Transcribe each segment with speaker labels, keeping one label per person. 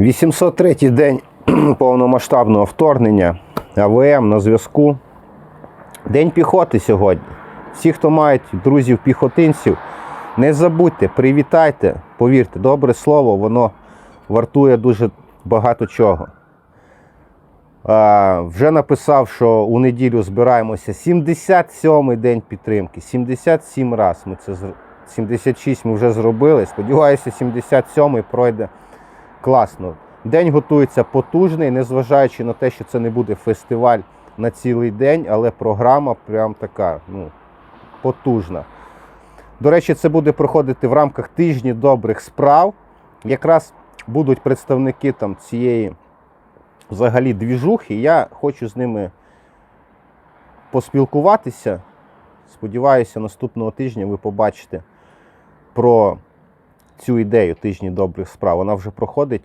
Speaker 1: 803 день повномасштабного вторгнення. АВМ на зв'язку. День піхоти сьогодні. Всі, хто мають друзів піхотинців, не забудьте, привітайте, повірте, добре слово, воно вартує дуже багато чого. А, вже написав, що у неділю збираємося 77-й день підтримки. 77 раз ми це зр- 76 ми вже зробили. Сподіваюся, 77-й пройде класно. День готується потужний, незважаючи на те, що це не буде фестиваль на цілий день, але програма прям така ну, потужна. До речі, це буде проходити в рамках тижні добрих справ. Якраз будуть представники там цієї взагалі двіжухи. Я хочу з ними поспілкуватися. Сподіваюся, наступного тижня ви побачите про цю ідею тижні добрих справ. Вона вже проходить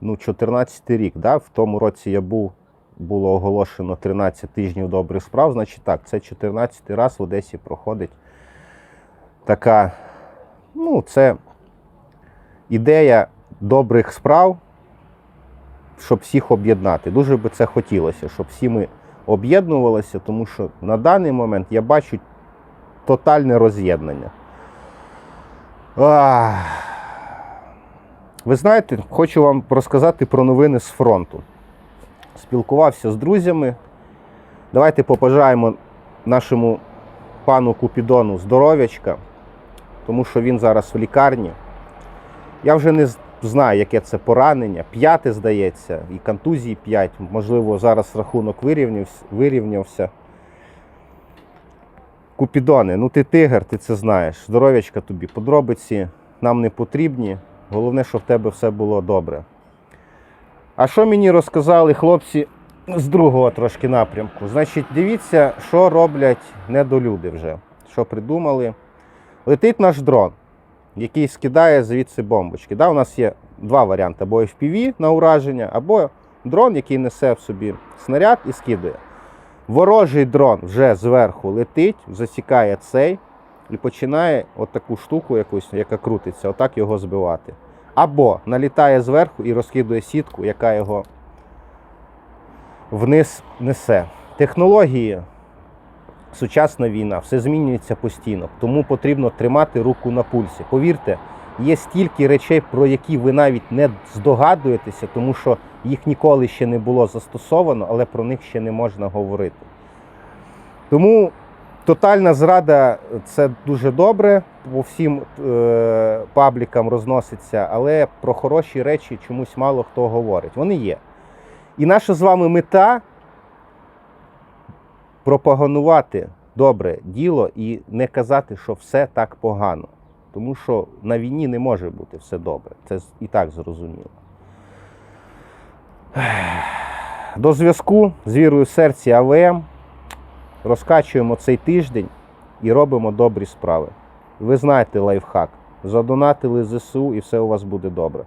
Speaker 1: ну, 14 рік. Да? В тому році я був, було оголошено 13 тижнів добрих справ. Значить так, це 14 раз в Одесі проходить така, ну, це ідея добрих справ, щоб всіх об'єднати. Дуже би це хотілося, щоб всі ми об'єднувалися, тому що на даний момент я бачу тотальне роз'єднання. Ах. Ви знаєте, хочу вам розказати про новини з фронту. Спілкувався з друзями. Давайте побажаємо нашому пану Купідону здоров'ячка, тому що він зараз в лікарні. Я вже не знаю, яке це поранення. П'яте, здається, і контузії 5. Можливо, зараз рахунок вирівнявся. Купідоне, ну ти тигр, ти це знаєш. Здоров'ячка тобі. Подробиці нам не потрібні. Головне, щоб в тебе все було добре. А що мені розказали хлопці з другого трошки напрямку? Значить, дивіться, що роблять недолюди вже. Що придумали. Летить наш дрон, який скидає звідси бомбочки. Да, у нас є два варіанти: або FPV на ураження, або дрон, який несе в собі снаряд і скидає. Ворожий дрон вже зверху летить, засікає цей і починає от таку штуку якусь, яка крутиться, отак його збивати. Або налітає зверху і розкидує сітку, яка його вниз несе. Технології, сучасна війна, все змінюється постійно, тому потрібно тримати руку на пульсі. Повірте, є стільки речей, про які ви навіть не здогадуєтеся, тому що їх ніколи ще не було застосовано, але про них ще не можна говорити. Тому тотальна зрада це дуже добре, по всім е, паблікам розноситься, але про хороші речі чомусь мало хто говорить. Вони є. І наша з вами мета пропагандувати добре діло і не казати, що все так погано. Тому що на війні не може бути все добре. Це і так зрозуміло. До зв'язку з вірою серці АВМ розкачуємо цей тиждень і робимо добрі справи. Ви знаєте лайфхак. Задонатили ЗСУ і все у вас буде добре.